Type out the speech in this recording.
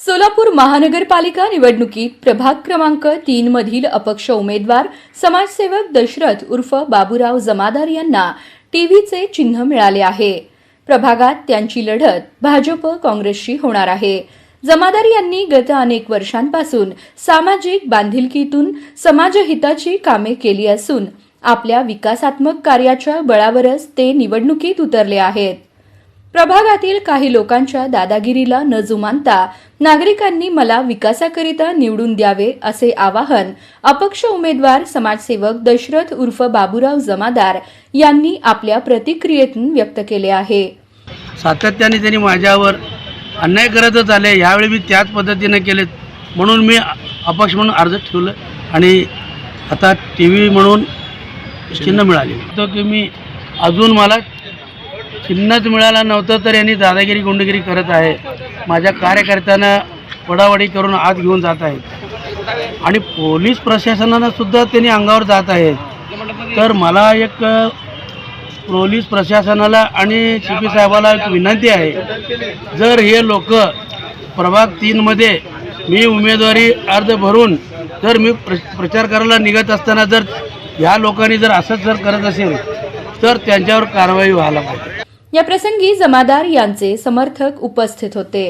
सोलापूर महानगरपालिका निवडणुकीत प्रभाग क्रमांक तीन मधील अपक्ष उमेदवार समाजसेवक दशरथ उर्फ बाबूराव जमादार यांना टीव्हीचे चिन्ह मिळाले आहे. प्रभागात त्यांची लढत भाजप काँग्रेसशी होणार आहे. जमादार यांनी गत अनेक वर्षांपासून सामाजिक बांधिलकीतून समाजहिताची कामे केली असून आपल्या विकासात्मक कार्याच्या बळावरच ते निवडणुकीत उतरले आहेत. प्रभागातील काही लोकांच्या दादागिरीला न जुमानता नागरिकांनी मला विकासाकरिता निवडून द्यावे असे आवाहन अपक्ष उमेदवार समाजसेवक दशरथ उर्फ बाबूराव जमादार यांनी आपल्या प्रतिक्रियेतून व्यक्त केले आहे. सातत्याने त्यांनी माझ्यावर अन्याय करतच आले. यावेळी मी त्याच पद्धतीनं केले. म्हणून मी अपक्ष म्हणून अर्ज ठेवलं आणि आता टी व्ही म्हणून चिन्ह मिळाले. तो की मी अजून मला चिन्हच मिळालं नव्हतं तर यांनी दादागिरी गुंडगिरी करत आहे. माझ्या कार्यकर्त्यांना वडावडी करून आत घेऊन जात आहेत. आणि पोलीस प्रशासनानं सुद्धा त्यांनी अंगावर जात आहेत तर मला एक पोलीस प्रशासनाला आणि सी पी साहेबाला एक विनंती आहे. जर हे लोक प्रभाग तीनमध्ये मी उमेदवारी अर्ज भरून जर मी प्र प्रचार करायला निघत असताना जर ह्या लोकांनी जर असंच जर करत असेल तर त्यांच्यावर कारवाई व्हायला पाहिजे. या प्रसंगी जमादार यांचे समर्थक उपस्थित होते.